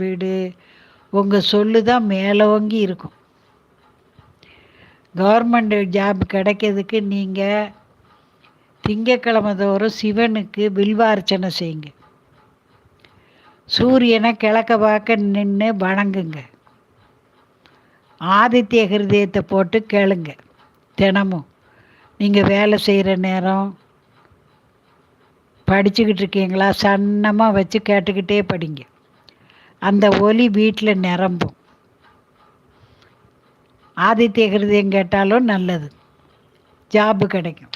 வீடு உங்கள் சொல்லு தான் மேலோங்கி இருக்கும். கவர்மெண்ட் ஜாப் கிடைக்கிறதுக்கு நீங்கள் திங்கக்கிழமை தோறும் சிவனுக்கு வில்வார்ச்சனை செய்யுங்க. சூரியனை கிழக்க பார்க்க நின்று வணங்குங்க. ஆதித்ய ஹிருதயத்தை போட்டு கேளுங்க. தினமும். நீங்கள் வேலை செய்கிற நேரம் படிச்சுக்கிட்டு இருக்கீங்களா? சன்னமாக வச்சு கேட்டுக்கிட்டே படிங்க. அந்த ஒலி வீட்டில் நிரம்பும். ஆதித்ய ஹிருதயம் கேட்டாலும் நல்லது. ஜாப்பு கிடைக்கும்.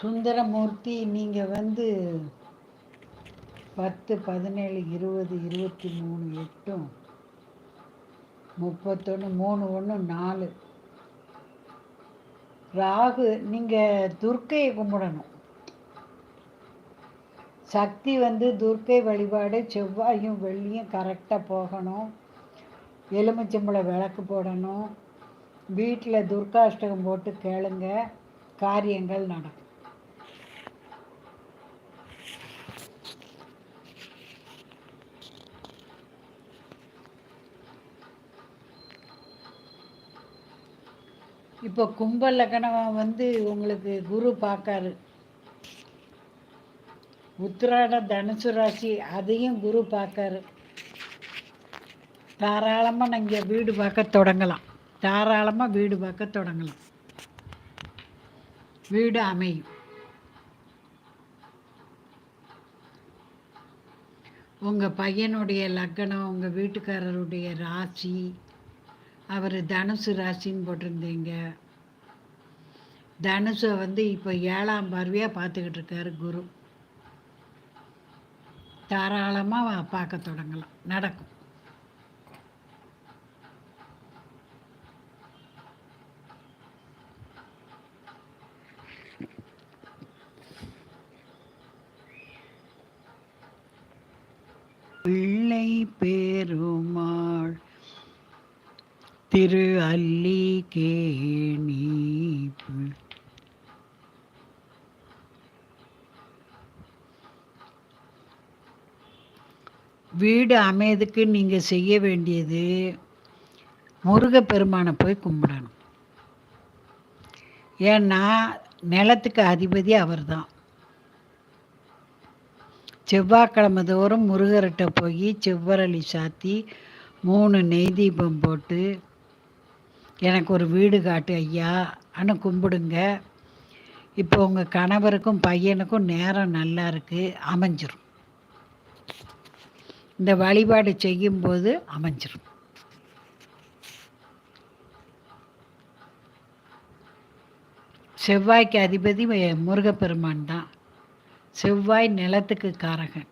சுந்தரமூர்த்தி நீங்கள் வந்து பத்து பதினேழு இருபது இருபத்தி மூணு எட்டும் முப்பத்தொன்று மூணு ஒன்று நாலு. ராகு நீங்கள் துர்க்கையை கும்பிடணும். சக்தி வந்து துர்க்கை வழிபாடு செவ்வாயும் வெள்ளியும் கரெக்டாக போகணும். எலுமிச்சம்பளை விளக்கு போடணும். வீட்டில் துர்காஷ்டகம் போட்டு கேளுங்க. காரியங்கள் நடக்கும். இப்போ கும்ப லக்னம் வந்து உங்களுக்கு குரு பார்க்காரு. உத்திராட தனுசு ராசி அதையும் குரு பார்க்காரு. தாராளமாக நீங்கள் வீடு பார்க்க தொடங்கலாம். தாராளமாக வீடு பார்க்க தொடங்கலாம். வீடு அமையும். உங்கள் பையனுடைய லக்கணம் உங்கள் வீட்டுக்காரருடைய ராசி அவர் தனுசு ராசின்னு போட்டிருந்தீங்க. தனுஷை வந்து இப்போ ஏழாம் பார்வையாக பார்த்துக்கிட்டு இருக்காரு குரு. தாராளமாக பார்க்க தொடங்கலாம். நடக்கும். பிள்ளை பேரும் திரு அல்லி வீடு அமையதுக்கு நீங்கள் செய்ய வேண்டியது முருகப்பெருமானை போய் கும்பிடணும். ஏன்னா நிலத்துக்கு அதிபதி அவர் தான் செவ்வாய்க்கிழமை தோறும் முருகர்கிட்ட போய் செவ்வரளி சாத்தி மூணு நெய் தீபம் போட்டு எனக்கு ஒரு வீடு காட்டு ஐயா அனு கும்பிடுங்க. இப்போ உங்கள் கணவருக்கும் பையனுக்கும் நேரம் நல்லா இருக்குது அமைஞ்சிரும். இந்த வழிபாடு செய்யும்போது அமைஞ்சிரும். செவ்வாய்க்கு அதிபதி முருகப்பெருமான் தான். செவ்வாய் நிலத்துக்கு காரகன்.